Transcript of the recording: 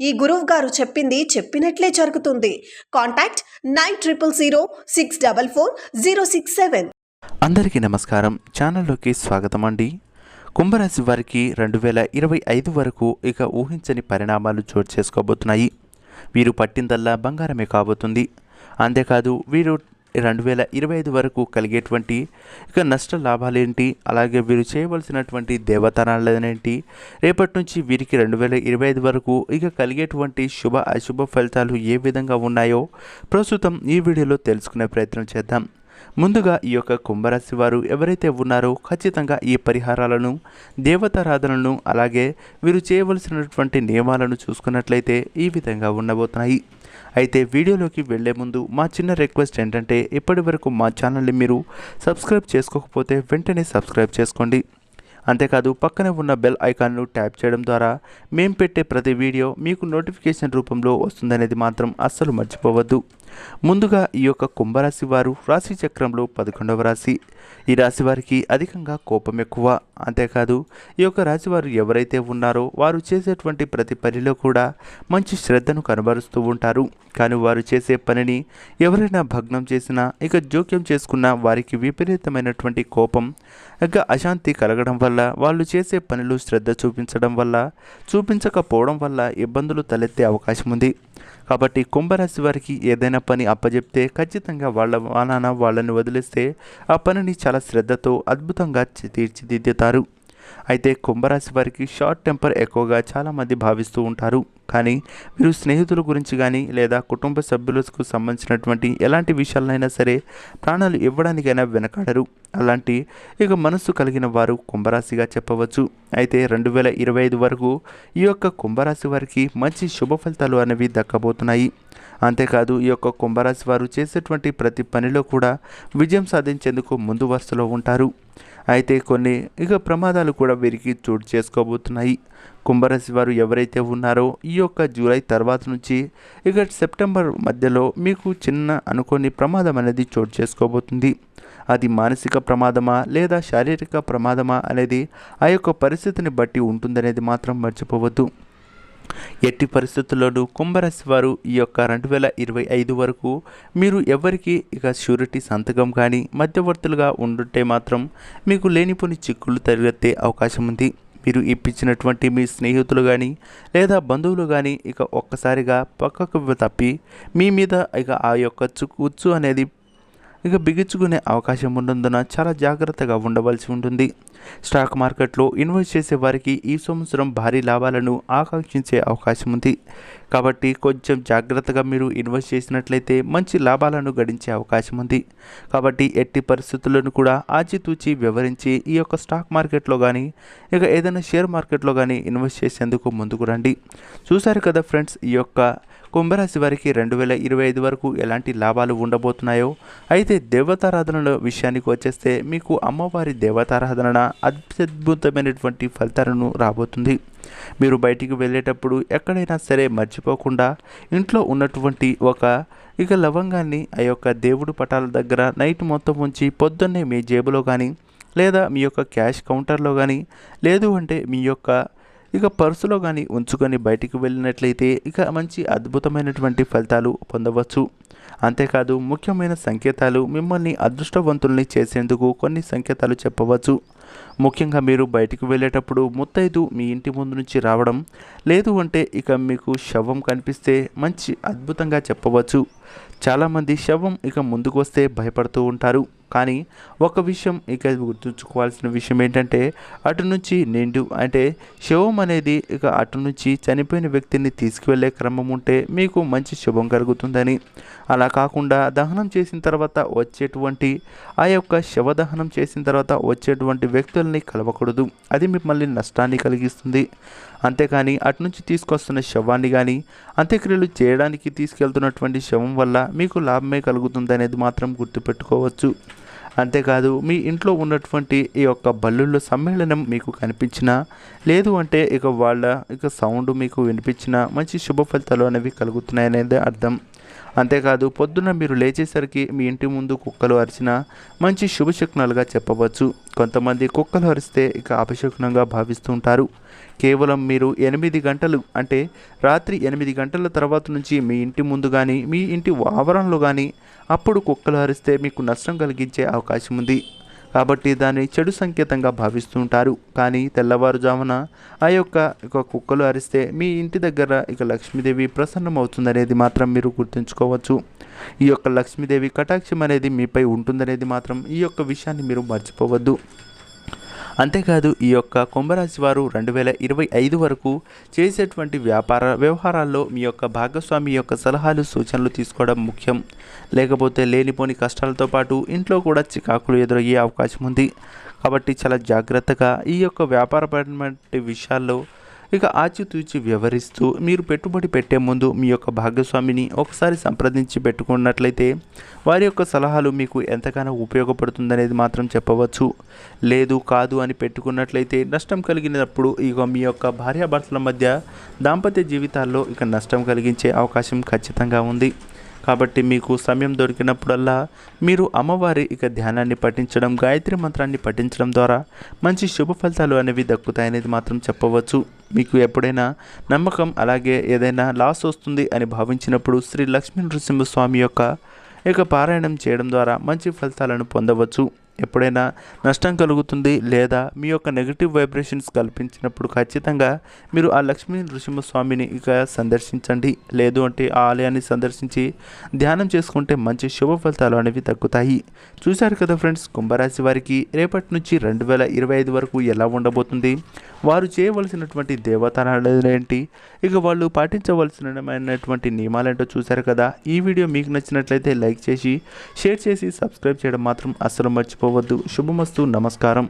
ఈ గురువు గారు చెప్పింది చెప్పినట్లే జరుగుతుంది. Contact nine triple zero six double four zero six seven. అందరికీ నమస్కారం. ఛానల్లోకి స్వాగతం అండి. కుంభరాశి వారికి రెండు వేల ఇరవై ఐదు వరకు ఇక ఊహించని పరిణామాలు చోటు చేసుకోబోతున్నాయి. వీరు పట్టిందల్లా బంగారమే కాబోతుంది. అంతేకాదు వీరు రెండు వేల ఇరవై ఐదు వరకు కలిగేటువంటి ఇక నష్ట లాభాలేంటి? అలాగే వీరు చేయవలసినటువంటి దేవతనాలనేంటి రేపటి నుంచి వీరికి రెండు వేల ఇరవై ఐదు వరకు ఇక కలిగేటువంటి శుభ అశుభ ఫలితాలు ఏ విధంగా ఉన్నాయో ప్రస్తుతం ఈ వీడియోలో తెలుసుకునే ప్రయత్నం చేద్దాం. ముందుగా ఈ యొక్క కుంభరాశి వారు ఎవరైతే ఉన్నారో ఖచ్చితంగా ఈ పరిహారాలను దేవతారాధనలను అలాగే వీరు చేయవలసినటువంటి నియమాలను చూసుకున్నట్లయితే ఈ విధంగా ఉండబోతున్నాయి. అయితే వీడియోలోకి వెళ్ళే ముందు మా చిన్న రిక్వెస్ట్ ఏంటంటే ఇప్పటి వరకు మా ఛానల్ని మీరు సబ్స్క్రైబ్ చేసుకోకపోతే వెంటనే సబ్స్క్రైబ్ చేసుకోండి. అంతేకాదు పక్కనే ఉన్న బెల్ ఐకాన్ను ట్యాప్ చేయడం ద్వారా మేము పెట్టే ప్రతి వీడియో మీకు నోటిఫికేషన్ రూపంలో వస్తుందనేది మాత్రం అస్సలు మర్చిపోవద్దు. ముందుగా ఈ యొక్క కుంభరాశి వారు రాశి చక్రంలో పదకొండవ రాశి. ఈ రాశి వారికి అధికంగా కోపం ఎక్కువ. అంతేకాదు ఈ యొక్క రాశి వారు ఎవరైతే ఉన్నారో వారు చేసేటువంటి ప్రతి పనిలో కూడా మంచి శ్రద్ధను కనబరుస్తూ ఉంటారు. కానీ వారు చేసే పనిని ఎవరైనా భగ్నం చేసినా ఇక జోక్యం చేసుకున్న వారికి విపరీతమైనటువంటి కోపం ఇక అశాంతి కలగడం వల్ల వాళ్ళు చేసే పనులు శ్రద్ధ చూపించడం వల్ల చూపించకపోవడం వల్ల ఇబ్బందులు తలెత్తే అవకాశం ఉంది. కాబట్టి కుంభరాశి వారికి ఏదైనా పని అప్పజెప్తే ఖచ్చితంగా వాళ్ళ వానాన వాళ్ళని వదిలేస్తే ఆ పనిని చాలా శ్రద్ధతో అద్భుతంగా తీర్చిదిద్దుతారు. అయితే కుంభరాశి వారికి షార్ట్ టెంపర్ ఎక్కువగా చాలామంది భావిస్తూ ఉంటారు. కానీ మీరు స్నేహితుల గురించి కానీ లేదా కుటుంబ సభ్యులకు సంబంధించినటువంటి ఎలాంటి విషయాలైనా సరే ప్రాణాలు ఇవ్వడానికైనా వెనకాడరు. అలాంటి ఇక మనస్సు కలిగిన వారు కుంభరాశిగా చెప్పవచ్చు. అయితే రెండు వేల ఇరవై ఐదు వరకు ఈ యొక్క కుంభరాశి వారికి మంచి శుభ ఫలితాలు అనేవి దక్కబోతున్నాయి. అంతేకాదు ఈ యొక్క కుంభరాశి వారు చేసేటువంటి ప్రతి పనిలో కూడా విజయం సాధించేందుకు ముందు వరుసలో ఉంటారు. అయితే కొన్ని ఇక ప్రమాదాలు కూడా వీరికి చోటు చేసుకోబోతున్నాయి. కుంభరాశి వారు ఎవరైతే ఉన్నారో ఈ యొక్క జూలై తర్వాత నుంచి ఇక సెప్టెంబర్ మధ్యలో మీకు చిన్న అనుకోని ప్రమాదం అనేది చోటు చేసుకోబోతుంది. అది మానసిక ప్రమాదమా లేదా శారీరక ప్రమాదమా అనేది ఆ యొక్క పరిస్థితిని బట్టి ఉంటుందనేది మాత్రం మర్చిపోవద్దు. ఎట్టి పరిస్థితుల్లోనూ కుంభరాశి వారు ఈ యొక్క రెండు వేల ఇరవై ఐదు వరకు మీరు ఎవరికి ఇక షూరిటీ సంతకం కానీ మధ్యవర్తులుగా ఉండుంటే మాత్రం మీకు లేనిపోని చిక్కులు తరిగెత్తే అవకాశం ఉంది. మీరు ఇప్పించినటువంటి మీ స్నేహితులు కానీ లేదా బంధువులు కానీ ఇక ఒక్కసారిగా పక్కకు తప్పి మీ మీద ఇక ఆ యొక్క చుక్కు ఉచ్చు అనేది ఇక బిగించుకునే అవకాశం ఉన్నందున చాలా జాగ్రత్తగా ఉండవలసి ఉంటుంది. స్టాక్ మార్కెట్లో ఇన్వెస్ట్ చేసే వారికి ఈ సంవత్సరం భారీ లాభాలను ఆకాంక్షించే అవకాశం ఉంది. కాబట్టి కొంచెం జాగ్రత్తగా మీరు ఇన్వెస్ట్ చేసినట్లయితే మంచి లాభాలను గడించే అవకాశం ఉంది. కాబట్టి ఎట్టి పరిస్థితులను కూడా ఆచితూచి వివరించి ఈ యొక్క స్టాక్ మార్కెట్లో కానీ ఇక ఏదైనా షేర్ మార్కెట్లో కానీ ఇన్వెస్ట్ చేసేందుకు ముందుకు రండి. చూశారు కదా ఫ్రెండ్స్ ఈ యొక్క కుంభరాశి వారికి రెండు వేల ఇరవై ఐదు వరకు ఎలాంటి లాభాలు ఉండబోతున్నాయో అయితే దేవతారాధనల విషయానికి వచ్చేస్తే మీకు అమ్మవారి దేవతారాధన అత్యద్భుతమైనటువంటి ఫలితాలను రాబోతుంది. మీరు బయటికి వెళ్ళేటప్పుడు ఎక్కడైనా సరే మర్చిపోకుండా ఇంట్లో ఉన్నటువంటి ఒక ఇక లవంగాన్ని ఆ యొక్క దేవుడు పటాల దగ్గర నైట్ మొత్తం ఉంచి పొద్దున్నే మీ జేబులో కానీ లేదా మీ యొక్క క్యాష్ కౌంటర్లో కానీ లేదు అంటే మీ యొక్క ఇక పర్సులో కానీ ఉంచుకొని బయటికి వెళ్ళినట్లయితే ఇక మంచి అద్భుతమైనటువంటి ఫలితాలు పొందవచ్చు. అంతేకాదు ముఖ్యమైన సంకేతాలు మిమ్మల్ని అదృష్టవంతుల్ని చేసేందుకు కొన్ని సంకేతాలు చెప్పవచ్చు. ముఖ్యంగా మీరు బయటికి వెళ్ళేటప్పుడు ముత్తైదు మీ ఇంటి ముందు నుంచి రావడం లేదు అంటే ఇక మీకు శవం కనిపిస్తే మంచి అద్భుతంగా చెప్పవచ్చు. చాలామంది శవం ఇక ముందుకు వస్తే భయపడుతూ ఉంటారు. కానీ ఒక విషయం ఇక గుర్తుంచుకోవాల్సిన విషయం ఏంటంటే అటు నుంచి నిండు అంటే శవం అనేది ఇక అటు నుంచి చనిపోయిన వ్యక్తిని తీసుకువెళ్ళే క్రమం ఉంటే మీకు మంచి శుభం కలుగుతుందని. అలా కాకుండా దహనం చేసిన తర్వాత వచ్చేటువంటి ఆ యొక్క శవదహనం చేసిన తర్వాత వచ్చేటువంటి వ్యక్తుల్ని కలవకూడదు. అది మిమ్మల్ని నష్టాన్ని కలిగిస్తుంది. అంతేకాని అటు నుంచి తీసుకొస్తున్న శవాన్ని కానీ అంత్యక్రియలు చేయడానికి తీసుకెళ్తున్నటువంటి శవం వల్ల మీకు లాభమే కలుగుతుంది అనేది మాత్రం గుర్తుపెట్టుకోవచ్చు. అంతేకాదు మీ ఇంట్లో ఉన్నటువంటి ఈ యొక్క బల్లుల్లో సమ్మేళనం మీకు కనిపించినా లేదు అంటే ఇక వాళ్ళ ఇక సౌండ్ మీకు వినిపించినా మంచి శుభ ఫలితాలు అనేవి కలుగుతున్నాయనేది అర్థం. అంతేకాదు పొద్దున్న మీరు లేచేసరికి మీ ఇంటి ముందు కుక్కలు అరిచినా మంచి శుభశకునాలుగా చెప్పవచ్చు. కొంతమంది కుక్కలు అరిస్తే ఇక అపశకునంగా భావిస్తూ ఉంటారు. కేవలం మీరు ఎనిమిది గంటలు అంటే రాత్రి ఎనిమిది గంటల తర్వాత నుంచి మీ ఇంటి ముందు కానీ మీ ఇంటి ఆవరణలో కానీ అప్పుడు కుక్కలు అరిస్తే మీకు నష్టం కలిగించే అవకాశం ఉంది. కాబట్టి దాన్ని చెడు సంకేతంగా భావిస్తుంటారు. కానీ తెల్లవారుజామున ఆ యొక్క ఇక కుక్కలు అరిస్తే మీ ఇంటి దగ్గర ఇక లక్ష్మీదేవి ప్రసన్నమవుతుందనేది మాత్రం మీరు గుర్తుంచుకోవచ్చు. ఈ యొక్క లక్ష్మీదేవి కటాక్షం అనేది మీపై ఉంటుందనేది మాత్రం ఈ యొక్క విషయాన్ని మీరు మర్చిపోవద్దు. అంతేకాదు ఈ యొక్క కుంభరాశి వారు రెండు వేల ఇరవై ఐదు వరకు చేసేటువంటి వ్యాపార వ్యవహారాల్లో మీ యొక్క భాగస్వామి యొక్క సలహాలు సూచనలు తీసుకోవడం ముఖ్యం. లేకపోతే లేనిపోని కష్టాలతో పాటు ఇంట్లో కూడా చికాకులు ఎదురయ్యే అవకాశం ఉంది. కాబట్టి చాలా జాగ్రత్తగా ఈ యొక్క వ్యాపారపరమైన విషయాల్లో ఇక ఆచితూచి వ్యవహరిస్తూ మీరు పెట్టుబడి పెట్టే ముందు మీ యొక్క భాగస్వామిని ఒకసారి సంప్రదించి పెట్టుకున్నట్లయితే వారి యొక్క సలహాలు మీకు ఎంతగానో ఉపయోగపడుతుందనేది మాత్రం చెప్పవచ్చు. లేదు కాదు అని పెట్టుకున్నట్లయితే నష్టం కలిగినప్పుడు ఇక మీ యొక్క భార్యాభర్తల మధ్య దాంపత్య జీవితాల్లో ఇక నష్టం కలిగించే అవకాశం ఖచ్చితంగా ఉంది. కాబట్టి మీకు సమయం దొరికినప్పుడల్లా మీరు అమ్మవారి ఇక ధ్యానాన్ని పఠించడం గాయత్రి మంత్రాన్ని పఠించడం ద్వారా మంచి శుభ ఫలితాలు అనేవి దక్కుతాయనేది మాత్రం చెప్పవచ్చు. మీకు ఎప్పుడైనా నమ్మకం అలాగే ఏదైనా లాస్ వస్తుంది అని భావించినప్పుడు శ్రీ లక్ష్మీ నృసింహస్వామి యొక్క ఇక పారాయణం చేయడం ద్వారా మంచి ఫలితాలను పొందవచ్చు. ఎప్పుడైనా నష్టం కలుగుతుంది లేదా మీ యొక్క నెగిటివ్ వైబ్రేషన్స్ కల్పించినప్పుడు ఖచ్చితంగా మీరు ఆ లక్ష్మీ నృసింహస్వామిని ఇక సందర్శించండి. లేదు అంటే ఆ ఆలయాన్ని సందర్శించి ధ్యానం చేసుకుంటే మంచి శుభ ఫలితాలు అనేవి తగ్గుతాయి. చూశారు కదా ఫ్రెండ్స్ కుంభరాశి వారికి రేపటి నుంచి రెండు వేల ఇరవై ఐదు వరకు ఎలా ఉండబోతుంది? వారు చేయవలసినటువంటి దేవతనాలు ఏంటి? ఇక వాళ్ళు పాటించవలసినటువంటి నియమాలేంటో చూశారు కదా? ఈ వీడియో మీకు నచ్చినట్లయితే లైక్ చేసి షేర్ చేసి సబ్స్క్రైబ్ చేయడం మాత్రం అస్సలు మర్చిపోవద్దు శుభమస్తు. నమస్కారం.